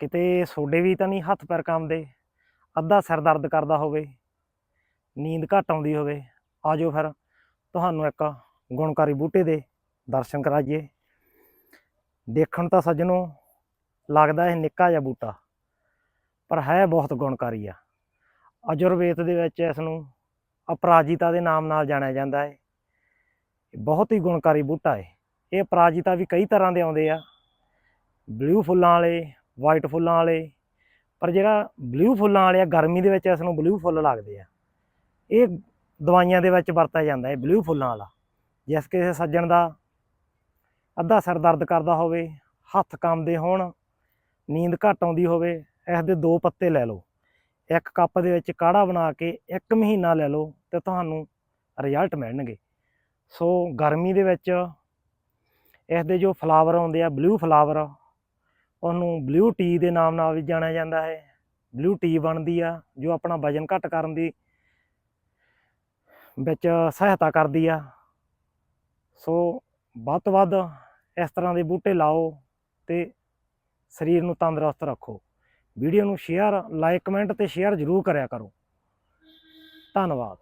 ਕਿਤੇ ਸੋਡੇ ਵੀ ਤਾਂ ਨਹੀਂ ਹੱਥ ਪੈਰ ਕੰਮਦੇ ਅੱਧਾ ਸਿਰ ਦਰਦ ਕਰਦਾ ਹੋਵੇ, ਨੀਂਦ ਘੱਟ ਆਉਂਦੀ ਹੋਵੇ ਆਜੋ ਫਿਰ, ਤੁਹਾਨੂੰ ਇੱਕ ਗੁਣਕਾਰੀ ਬੂਟੇ ਦੇ ਦਰਸ਼ਨ ਕਰਾਈਏ। ਦੇਖਣ ਤਾਂ ਸੱਜਣੋ ਲੱਗਦਾ ਇਹ ਨਿੱਕਾ ਜਿਹਾ ਬੂਟਾ, ਪਰ ਹੈ ਬਹੁਤ ਗੁਣਕਾਰੀ ਆ। ਅਜੁਰਵੇਦ ਦੇ ਵਿੱਚ ਇਸ ਨੂੰ ਅਪਰਾਜਿਤਾ ਦੇ ਨਾਮ ਨਾਲ ਜਾਣਿਆ ਜਾਂਦਾ ਹੈ। ਬਹੁਤ ਹੀ ਗੁਣਕਾਰੀ ਬੂਟਾ ਹੈ। ਇਹ ਅਪਰਾਜਿਤਾ ਵੀ ਕਈ ਤਰ੍ਹਾਂ ਦੇ ਆਉਂਦੇ ਆ। ਬਲੂ ਫੁੱਲਾਂ ਵਾਲੇ ਵਾਈਟ ਫੁੱਲਾਂ ਵਾਲੇ, ਪਰ ਜਿਹੜਾ ਬਲੂ ਫੁੱਲਾਂ ਵਾਲੇ ਆ, ਗਰਮੀ ਦੇ ਵਿੱਚ ਇਸ ਨੂੰ ਬਲੂ ਫੁੱਲ ਲੱਗਦੇ ਆ। ਇਹ ਦਵਾਈਆਂ ਦੇ ਵਿੱਚ ਵਰਤਿਆ ਜਾਂਦਾ ਹੈ, ਬਲੂ ਫੁੱਲਾਂ ਵਾਲਾ। ਜਿਸ ਕਿਸੇ ਸੱਜਣ ਦਾ ਅੱਧਾ ਸਿਰ ਦਰਦ ਕਰਦਾ ਹੋਵੇ, ਹੱਥ ਕੰਮਦੇ ਹੋਣ, ਨੀਂਦ ਘੱਟ ਆਉਂਦੀ ਹੋਵੇ, ਇਸ ਦੇ ਦੋ ਪੱਤੇ ਲੈ ਲਓ। ਇੱਕ ਕੱਪ ਦੇ ਵਿੱਚ ਕਾੜਾ ਬਣਾ ਕੇ ਇੱਕ ਮਹੀਨਾ ਲੈ ਲਓ ਤੇ ਤੁਹਾਨੂੰ ਰਿਜ਼ਲਟ ਮਿਲਣਗੇ। ਸੋ ਗਰਮੀ ਦੇ ਵਿੱਚ ਇਸ ਦੇ ਜੋ ਫਲਾਵਰ ਆਉਂਦੇ ਆ, ਬਲੂ ਫਲਾਵਰ ਉਹਨੂੰ ਬਲੂ ਟੀ ਦੇ ਨਾਮ ਨਾਲ ਵੀ ਜਾਣਿਆ ਜਾਂਦਾ ਹੈ। ਬਲੂ ਟੀ ਬਣਦੀ ਆ, ਜੋ ਆਪਣਾ ਵਜਨ ਘੱਟ ਕਰਨ ਦੀ ਵਿੱਚ ਸਹਾਇਤਾ ਕਰਦੀ ਆ। ਸੋ ਵੱਧ ਤੋਂ ਵੱਧ ਇਸ ਤਰ੍ਹਾਂ ਦੇ ਬੂਟੇ ਲਾਓ ਤੇ ਸਰੀਰ ਨੂੰ ਤੰਦਰੁਸਤ ਰੱਖੋ। ਵੀਡੀਓ ਨੂੰ ਸ਼ੇਅਰ ਲਾਈਕ ਕਮੈਂਟ ਤੇ ਸ਼ੇਅਰ ਜ਼ਰੂਰ ਕਰਿਆ ਕਰੋ। ਧੰਨਵਾਦ।